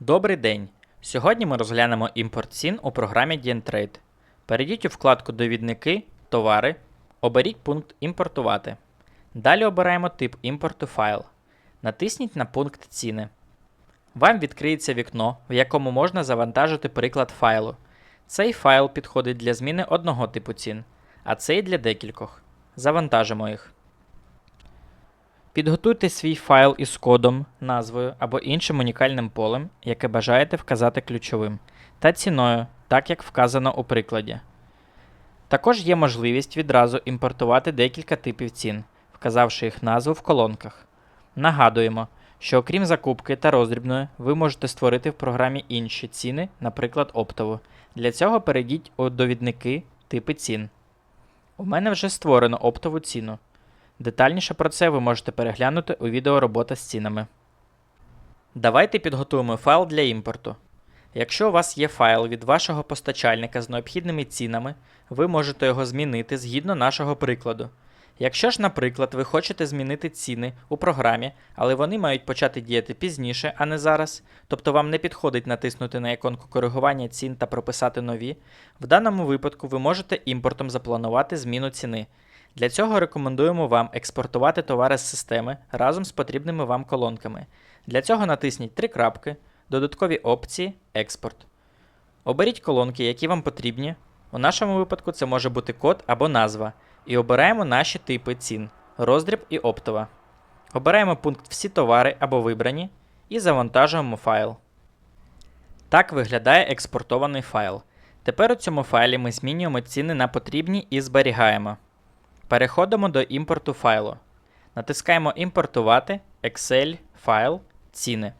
Добрий день! Сьогодні ми розглянемо імпорт цін у програмі DNTrade. Перейдіть у вкладку Довідники, Товари, оберіть пункт Імпортувати. Далі обираємо тип імпорту файл. Натисніть на пункт Ціни. Вам відкриється вікно, в якому можна завантажити приклад файлу. Цей файл підходить для зміни одного типу цін, а цей для декількох. Завантажимо їх. Підготуйте свій файл із кодом, назвою або іншим унікальним полем, яке бажаєте вказати ключовим, та ціною, так як вказано у прикладі. Також є можливість відразу імпортувати декілька типів цін, вказавши їх назву в колонках. Нагадуємо, що окрім закупки та роздрібної, ви можете створити в програмі інші ціни, наприклад, оптову. Для цього перейдіть у довідники типи цін. У мене вже створено оптову ціну. Детальніше про це ви можете переглянути у відео робота з цінами. Давайте підготуємо файл для імпорту. Якщо у вас є файл від вашого постачальника з необхідними цінами, ви можете його змінити згідно нашого прикладу. Якщо ж, наприклад, ви хочете змінити ціни у програмі, але вони мають почати діяти пізніше, а не зараз, тобто вам не підходить натиснути на іконку коригування цін та прописати нові, в даному випадку ви можете імпортом запланувати зміну ціни. Для цього рекомендуємо вам експортувати товари з системи разом з потрібними вам колонками. Для цього натисніть три крапки, додаткові опції, експорт. Оберіть колонки, які вам потрібні. У нашому випадку це може бути код або назва. І обираємо наші типи цін роздріб і оптова. Обираємо пункт Всі товари або вибрані і завантажуємо файл. Так виглядає експортований файл. Тепер у цьому файлі ми змінюємо ціни на потрібні і зберігаємо. Переходимо до імпорту файлу. Натискаємо Імпортувати, Excel, файл, ціни.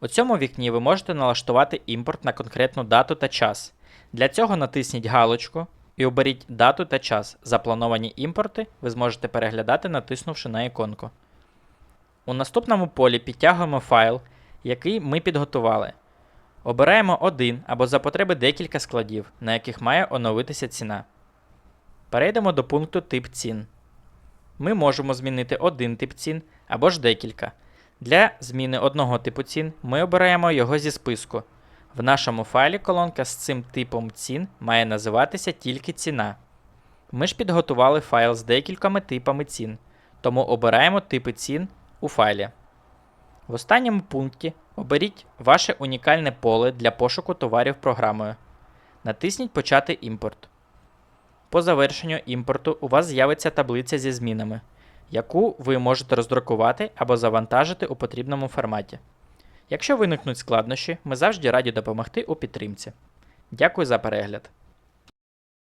У цьому вікні ви можете налаштувати імпорт на конкретну дату та час. Для цього натисніть галочку і оберіть дату та час. Заплановані імпорти ви зможете переглядати, натиснувши на іконку. У наступному полі підтягуємо файл, який ми підготували. Обираємо один або за потреби декілька складів, на яких має оновитися ціна. Перейдемо до пункту Тип цін. Ми можемо змінити один тип цін або ж декілька. Для зміни одного типу цін ми обираємо його зі списку. В нашому файлі колонка з цим типом цін має називатися тільки ціна. Ми ж підготували файл з декількома типами цін, тому обираємо типи цін у файлі. В останньому пункті оберіть ваше унікальне поле для пошуку товарів програмою. Натисніть Почати імпорт. По завершенню імпорту у вас з'явиться таблиця зі змінами, яку ви можете роздрукувати або завантажити у потрібному форматі. Якщо виникнуть складнощі, ми завжди раді допомогти у підтримці. Дякую за перегляд!